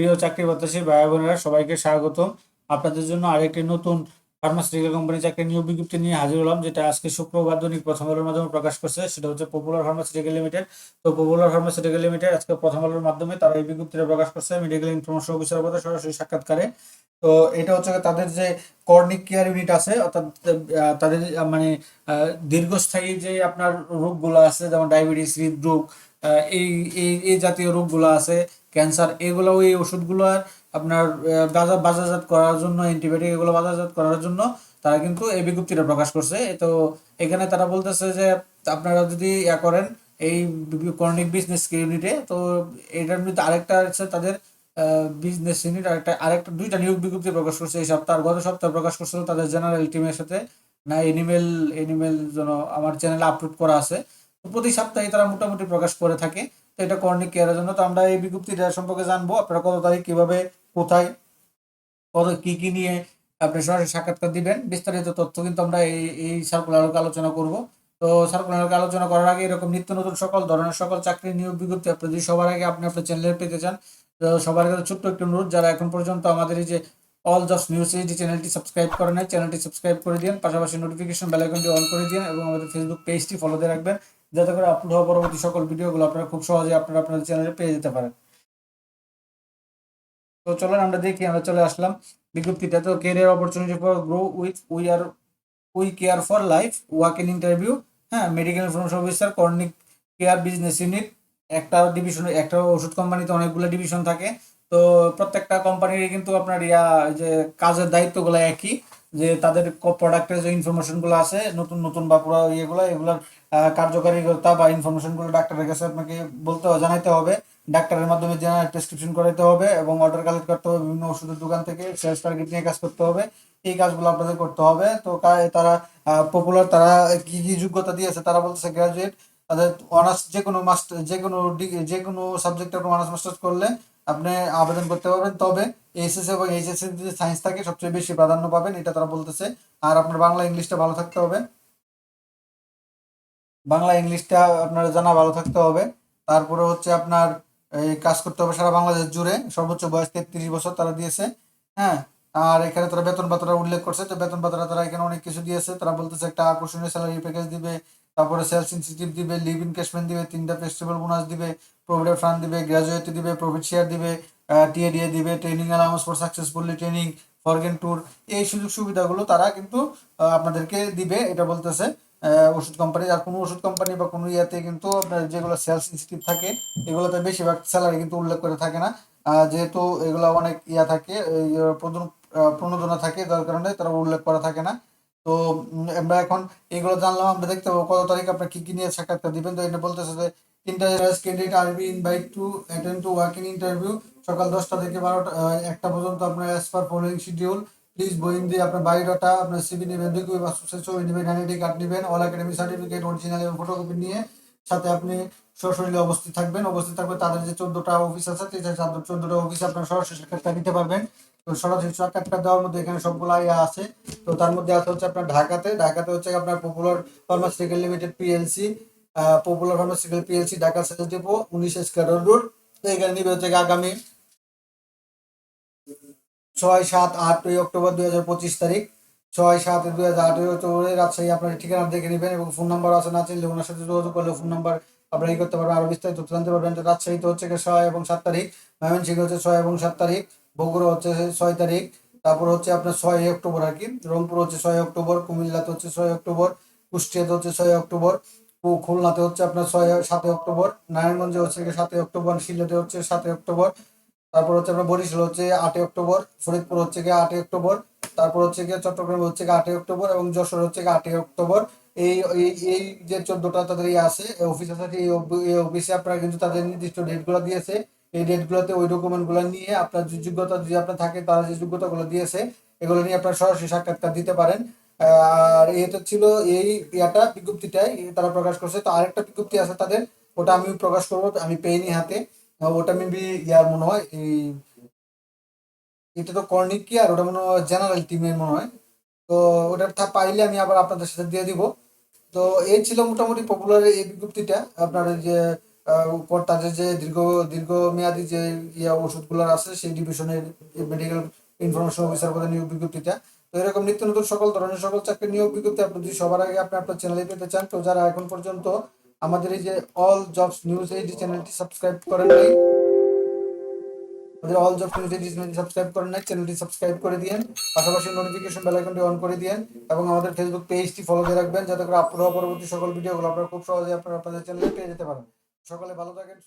প্রিয় চাকরি প্রত্যাশী ভাই বোনেরা, সবাইকে স্বাগত আপনাদের জন্য আরেকটি নতুন ফার্মাসিউটিক্যাল কোম্পানি চাকরি নিয়োগ বিজ্ঞপ্তি নিয়ে হাজির হলাম, যেটা আজকে শুক্রবার দৈনিক প্রথম আলোর মাধ্যমে প্রকাশ করছে। সেটা হচ্ছে পপুলার ফার্মাসিউটিক্যাল লিমিটেড তো পপুলার ফার্মাসিউটিক্যাল লিমিটেড আজকে প্রথম আলোর মাধ্যমে তারা এই বিজ্ঞপ্তিটা প্রকাশ করছে মেডিকেল ইনফরমেশন অফিসার পদে সরাসরি সাক্ষাৎকারে। তো এটা হচ্ছে তাদের যে কর্নিক কেয়ার ইউনিট আছে, অর্থাৎ তাদের মানে দীর্ঘস্থায়ী যে আপনার রোগগুলো আছে, যেমন ডায়াবেটিস হৃদরোগ এই এই জাতীয় রোগগুলো আছে ক্যান্সার, এগুলো এই ওষুধগুলো আপনার বাজার বাজারজাত করার জন্য অ্যান্টিবায়োটিক এগুলো বাজারজাত করার জন্য তারা কিন্তু এই বিজ্ঞপ্তিটা প্রকাশ করছে। তো এখানে তারা বলতেছে যে, আপনারা যদি ইয়া করেন এই কর্নিক বিজনেস ইউনিটে তো এটার মধ্যে আরেকটা হচ্ছে তাদের বিজনেস ইউনিট আরেকটা আরেকটা, দুইটা নিয়োগ বিজ্ঞপ্তি প্রকাশ করছে এই সপ্তাহ। গত সপ্তাহে প্রকাশ করছিল তাদের জেনারেল টিমের সাথে, না এনিমেল এনিমেল যেন আমার চ্যানেলে আপলোড করা আছে। প্রতি সপ্তাহে তারা মোটামুটি প্রকাশ করে থাকে। এটা কর্নিক কেয়ারের জন্য? তো আমরা এই বিজ্ঞপ্তিটা সম্পর্কে জানব। আপনারা কত তারিখ, কীভাবে, কোথায়, কত, কি কি নিয়ে আপনি সরাসরি সাক্ষাৎকার দিবেন? বিস্তারিত তথ্য কিন্তু আমরা এই এই সার্কুলার আলোচনা করব। তো সার্কুলার আলোচনা করার আগে এরকম নিত্য নতুন সকল ধরনের সকল চাকরি নিয়োগ বিজ্ঞপ্তি আপনি যদি সবার আগে আপনি আপনার চ্যানেলে পেতে চান, তো সবার কাছে ছোট্ট একটি অনুরোধ, যারা এখন পর্যন্ত আমাদের এই যে অল জবস নিউজ এইচডি চ্যানেলটি সাবস্ক্রাইব করে নেয় চ্যানেলটি সাবস্ক্রাইব করে দিন পাশাপাশি নোটিফিকেশন বেল আইকনটি অন করে দিন এবং আমাদের ফেসবুক পেজটি ফলো দিয়ে রাখবেন। যাতে করে আপলোড হওয়া পরবর্তী সকল ভিডিওগুলো আপনারা খুব সহজে আপনারা আপনাদের চ্যানেলে পেয়ে যেতে পারেন। তো চলেন আমরা দেখি, আমরা চলে আসলাম বিজ্ঞপ্তিটা তো career opportunity for grow with we are we care for life walk in interview হ্যাঁ medical information officer Cornick care business unit একটা ডিভিশন একটা ওষুধ কোম্পানিতে অনেকগুলো ডিভিশন থাকে। তো প্রত্যেকটা কোম্পানির কিন্তু আপনার ইয়া যে কাজের দায়িত্বগুলো একই। যে তাদের প্রোডাক্টের যে ইনফরমেশনগুলো আছে, নতুন নতুন বা পুরো ইয়েগুলো, এগুলোর কার্যকারিতা বা ইনফরমেশনগুলো ডাক্তারের কাছে আপনাকে বলতে জানাইতে হবে। ডাক্তারের মাধ্যমে জেনারেল প্রেসক্রিপশন করাতে হবে এবং অর্ডার কালেক্ট করতে হবে, বিভিন্ন ওষুধের দোকান থেকে সেলস টার্গেট নিয়ে কাজ করতে হবে। এই কাজগুলো আপনাদের করতে হবে। তো তারা পপুলার তারা কি কি যোগ্যতা দিয়েছে, তারা বলতেছে গ্রাজুয়েট তাদের অনার্স যে কোনো মাস্টার যে কোনো ডিগ্রি যে কোনো সাবজেক্টে আপনি অনার্স মাস্টার্স করলে আপনি আবেদন করতে পারবেন। তবে এইচএস এবং এইচএসসি যদি সায়েন্স থাকে, সবচেয়ে বেশি প্রাধান্য পাবেন, এটা তারা বলতেছে। আর আপনার বাংলা, ইংলিশটা ভালো থাকতে হবে। বাংলা, ইংলিশটা আপনার জানা ভালো থাকতে হবে। তারপরে হচ্ছে আপনার এই কাজ করতে হবে সারা বাংলাদেশ জুড়ে। সর্বোচ্চ বয়স তেত্রিশ বছর তারা দিয়েছে। হ্যাঁ? আর এখানে তারা বেতন ভাতাটা উল্লেখ করছে। তো বেতন ভাতাটা তারা এখানে অনেক কিছু দিয়েছে। তারা বলতেছে একটা আকর্ষণীয় স্যালারি প্যাকেজ দিবে, তারপরে সেলস ইনসেন্টিভ দিবে লিভ ইন ইনকেশমেন্ট দিবে, তিনটা ফেস্টিভ্যাল বোনাস দিবে প্রভিডেন্ট ফান্ড দিবে গ্রাজুয়েট দিবে প্রফিট শেয়ার দিবে টিএডিএ দিবে training allowance for successfully training foreign tour এই সুযোগ সুবিধাগুলো তারা কিন্তু আপনাদেরকে দিবে। এটা বলতেছে ওষুধ কোম্পানি আর কোনো ওষুধ কোম্পানি বা কোনো ইয়াতে কিন্তু আপনার যেগুলো সেলস ইনসেন্টিভ থাকে, এগুলোতে বেশিরভাগ স্যালারি কিন্তু উল্লেখ করে থাকে না। যেহেতু এগুলো অনেক ইয়া থাকে প্রণোদনা থাকে, যার কারণে তারা উল্লেখ করা থাকে না। তো আমরা এখন এগুলো জানলাম, আমরা দেখতে পাবো কত তারিখ আপনার কি কি নিয়ে সাক্ষাৎকার দিবেন। তো এটা বলতেছে যে interview candidate are be invite to attend to work in interview সকাল দশটা থেকে বারোটা একটা পর্যন্ত আপনার as per following schedule please বইন দিয়ে আপনার বায়োডাটা আপনার সিভি নেবেন, দুই কপি পাসপোর্ট ছবি নেবেন আইডেন্টি কার্ড নেবেন অল একাডেমিক সার্টিফিকেট অরিজিনাল এবং ফটোকপি নিয়ে সাথে আপনি সশরীরে অবস্থিত থাকবেন। অবস্থিত থাকবে তাদের যে চোদ্দটা অফিস আছে, সেই চোদ্দটা অফিসে আপনার সরাসরি সাক্ষাৎকার নিতে পারবেন। তো সরাসরি সাক্ষাৎকার দেওয়ার মধ্যে এখানে সবগুলো আছে। তো তার মধ্যে আছে হচ্ছে আপনার ঢাকাতে। ঢাকাতে হচ্ছে আপনার popular pharmaceutical limited PLC popular pharmaceutical PLC Dhaka sales depot উনিশ স্কোয়ার রোড তো এখানে নিবে হচ্ছে আগামী ছয় সাত আট দুই অক্টোবর দুই হাজার পঁচিশ তারিখ। ছয় সাত দুই হাজার আট অক্টোবরে রাজশাহী আপনার ঠিকানা দেখে নেবেন এবং ফোন নাম্বার আছে না চিনলে ওনার সাথে যোগাযোগ করলে ফোন নাম্বার আপনারা ই করতে পারবেন। আরও বিস্তারিত জানতে পারবেন। তো রাজশাহীতে হচ্ছে ছয় এবং সাত তারিখ, ময়মনসিংহ হচ্ছে ছয় এবং সাত তারিখ। বগুড়া হচ্ছে ছয় তারিখ, তারপর হচ্ছে আপনার ছয় অক্টোবর আর কি, রংপুর হচ্ছে ছয় অক্টোবর, কুমিল্লাতে হচ্ছে ছয় অক্টোবর, কুষ্টিয়াতে হচ্ছে ছয় অক্টোবর খুলনাতে হচ্ছে আপনার ছয়, সাতই অক্টোবর, নারায়ণগঞ্জে হচ্ছে সাতই অক্টোবর সিলেটে হচ্ছে সাতই অক্টোবর, তারপর হচ্ছে আপনার বরিশাল হচ্ছে আটই অক্টোবর, ফরিদপুর হচ্ছে গিয়ে আটই অক্টোবর, তারপর হচ্ছে গিয়ে চট্টগ্রাম হচ্ছে গিয়ে আটই অক্টোবর এবং যশোর হচ্ছে গিয়ে আটই অক্টোবর। এই এই যে চোদ্দটা তাদের ইয়ে আছে অফিস আছে, এই অফিসে আপনারা কিন্তু তাদের নির্দিষ্ট ডেটগুলো দিয়েছে। এই ডেটগুলোতে ওই ডকুমেন্টগুলো নিয়ে আপনার যে যোগ্যতা যদি আপনার থাকে তারা যে যোগ্যতাগুলো দিয়েছে, এগুলো নিয়ে আপনার সরাসরি সাক্ষাৎকার দিতে পারেন। আর এটা ছিল এই ইয়াটা, বিজ্ঞপ্তিটাই তারা প্রকাশ করছে। তো আরেকটা বিজ্ঞপ্তি আছে তাদের, ওটা আমি প্রকাশ করব, আমি পেইনি হাতে। ওটা মেবি ইয়ার মনে হয়, এই এটা তো কর্নিক কি আর, ওটা মনে হয় জেনারেল টিমের মনে হয়। তো ওটা পাইলে আমি আবার আপনাদের সাথে দিয়ে দিব। তো এই ছিল মোটামুটি পপুলার এই বিজ্ঞপ্তিটা। আপনার যে উপর তাদের যে দীর্ঘ দীর্ঘমেয়াদী যে ইয়া ওষুধগুলো আছে, সেই ডিভিশনের মেডিকেল ইনফরমেশন অফিসার পদে নিয়োগ বিজ্ঞপ্তিটা। তো এরকম নিত্য নতুন সকল ধরনের সকল চাকরি নিয়োগ বিজ্ঞপ্তি আপনি যদি সবার আগে আপনি আপনার চ্যানেলে পেতে চান, তো যারা এখন পর্যন্ত আমাদের এই যে অল জবস নিউজ এই চ্যানেলটি সাবস্ক্রাইব করেন নাই, আমাদের অল জব নিউজ এই চ্যানেলটি সাবস্ক্রাইব করেন নাই চ্যানেলটি সাবস্ক্রাইব করে দিয়েন, পাশাপাশি নোটিফিকেশন বেল আইকনটি অন করে দিয়েন এবং আমাদের ফেসবুক পেজটি ফলো দিয়ে রাখবেন, যাতে করে হওয়া পরবর্তী সকল ভিডিওগুলো আপনারা খুব সহজে আপনারা আপনাদের চ্যানেলে পেয়ে যেতে পারেন। সকলে ভালো থাকেন।